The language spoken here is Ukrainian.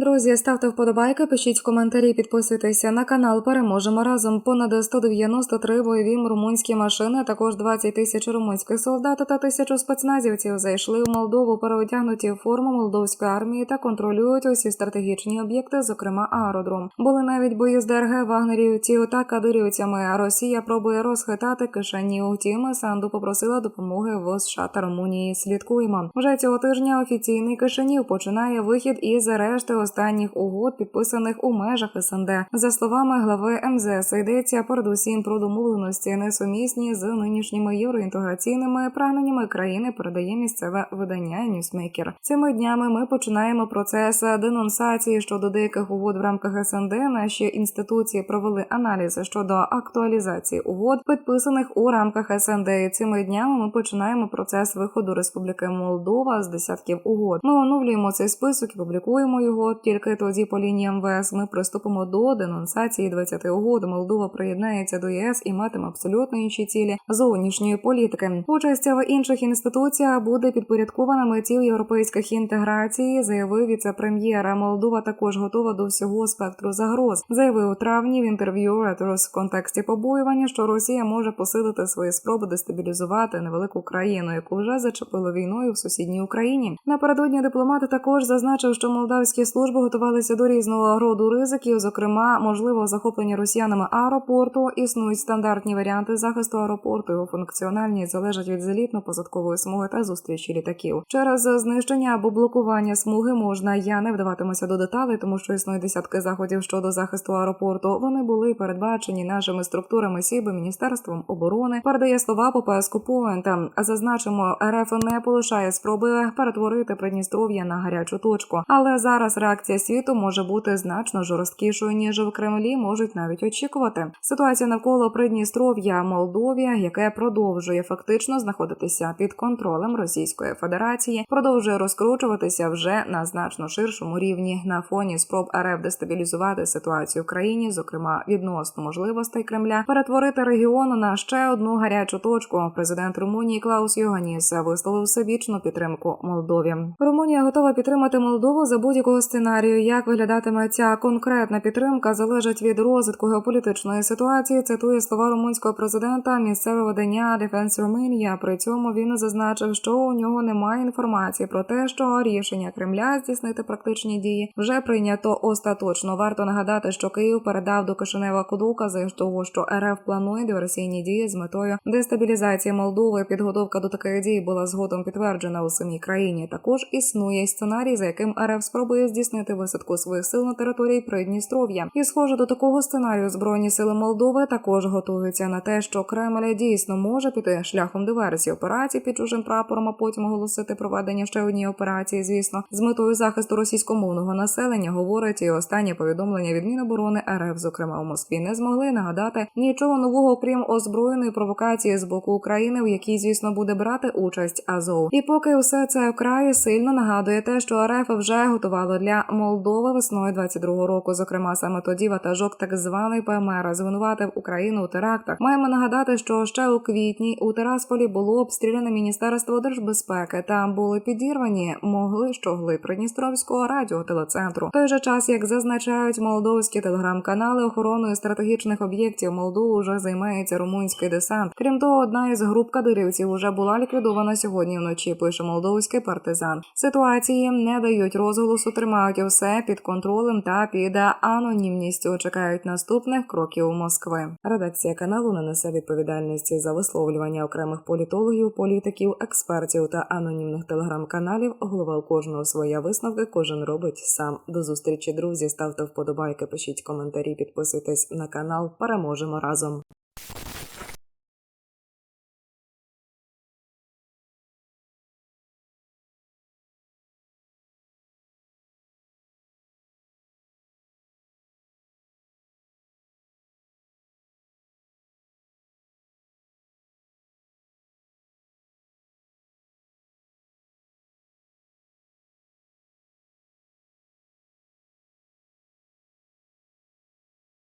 Друзі, ставте вподобайки, пишіть в коментарі, підписуйтеся на канал. Переможемо разом. Понад 193 бойові румунські машини, а також 20 тисяч румунських солдат та тисячу спецназівців зайшли у Молдову, переодягнуті в форму молдовської армії та контролюють усі стратегічні об'єкти, зокрема аеродром. Були навіть бої з ДРГ вагнерівців та кадирівцями. Росія пробує розхитати кишені. Утім, Санду попросила допомоги в США та Румунії. Слідкуємо. Вже цього тижня офіційний кишенів починає вихід із решти останніх угод, підписаних у межах СНД. За словами глави МЗС, йдеться передусім про домовленості несумісні з нинішніми євроінтеграційними прагненнями країни. Передає місцеве видання Ньюсмейкер. Цими днями ми починаємо процес денонсації щодо деяких угод в рамках СНД. Наші інституції провели аналізи щодо актуалізації угод, підписаних у рамках СНД. Цими днями ми починаємо процес виходу Республіки Молдова з десятків угод. Ми оновлюємо цей список і публікуємо його. Тільки тоді по лінії МВС ми приступимо до денонсації 20 угод. Молдова приєднається до ЄС і матиме абсолютно інші цілі зовнішньої політики. Участь в інших інституціях буде підпорядкована метів європейських інтеграцій, заявив віце-прем'єр. Молдова також готова до всього спектру загроз. Заявив у травні в інтерв'ю Reuters в контексті побоювання, що Росія може посилити свої спроби дестабілізувати невелику країну, яку вже зачепило війною в сусідній Україні. Напередодні дипломати також зазначив, що молдавські служби готувалися до різного роду ризиків, зокрема, можливо, захоплення росіянами аеропорту. Існують стандартні варіанти захисту аеропорту. Його функціональність залежить від зелітно-посадкової смуги та зустрічі літаків. Через знищення або блокування смуги можна. Я не вдаватимуся до деталей, тому що існують десятки заходів щодо захисту аеропорту. Вони були передбачені нашими структурами СІБ, міністерством оборони. Передає слова Попеску Поента. Зазначимо, РФ не полишає спроби перетворити Придністров'я на гарячу точку. Але зараз реакція світу може бути значно жорсткішою ніж в Кремлі можуть навіть очікувати. Ситуація навколо Придністров'я, Молдовія, яке продовжує фактично знаходитися під контролем Російської Федерації, продовжує розкручуватися вже на значно ширшому рівні на фоні спроб РФ дестабілізувати ситуацію в країні, зокрема відносно можливостей Кремля, перетворити регіон на ще одну гарячу точку. Президент Румунії Клаус Йоганіс висловив всебічну підтримку Молдові. Румунія готова підтримати Молдову за будь-якого сценарію. Як виглядатиме ця конкретна підтримка, залежить від розвитку геополітичної ситуації. Цитує слова румунського президента місцеве видання Defense Romania. При цьому він зазначив, що у нього немає інформації про те, що рішення Кремля здійснити практичні дії вже прийнято остаточно. Варто нагадати, що Київ передав до Кишинева докази того, що РФ планує диверсійні дії з метою дестабілізації Молдови. Підготовка до таких дій була згодом підтверджена у самій країні. Також існує сценарій, за яким РФ спробує здійснити висадку своїх сил на території Придністров'я. І схоже до такого сценарію збройні сили Молдови також готуються на те, що Кремль дійсно може піти шляхом диверсії операції під чужим прапором, а потім оголосити проведення ще однієї операції, звісно, з метою захисту російськомовного населення. Говорить і останнє повідомлення від Міноборони РФ, зокрема у Москві, не змогли нагадати нічого нового, крім озброєної провокації з боку України, в якій, звісно, буде брати участь Азов. І поки все це вкрай сильно нагадує те, що РФ вже готувало для Молдови весною 22-го року. Зокрема, саме тоді ватажок так званий ПМР звинуватив Україну у терактах. Маємо нагадати, що ще у квітні у Терасполі було обстріляне міністерство держбезпеки. Там були підірвані могли щогли Придністровського радіотелецентру. В той же час, як зазначають молдовські телеграм-канали, охороною стратегічних об'єктів Молдову вже займається румунський десант. Крім того, одна із груп кадирівців уже була ліквідована сьогодні вночі. Пише молдовський партизан. Ситуації не дають розголосу, тримають усе під контролем та під анонімністю. Чекають наступних кроків Москви. Редакція каналу не несе відповідальності за висловлювання окремих політологів, політиків, експертів та анонімних телеграм-каналів. Голова у кожного своя висновки. Кожен робить сам. До зустрічі, друзі. Ставте вподобайки, пишіть коментарі, підписуйтесь на канал. Переможемо разом.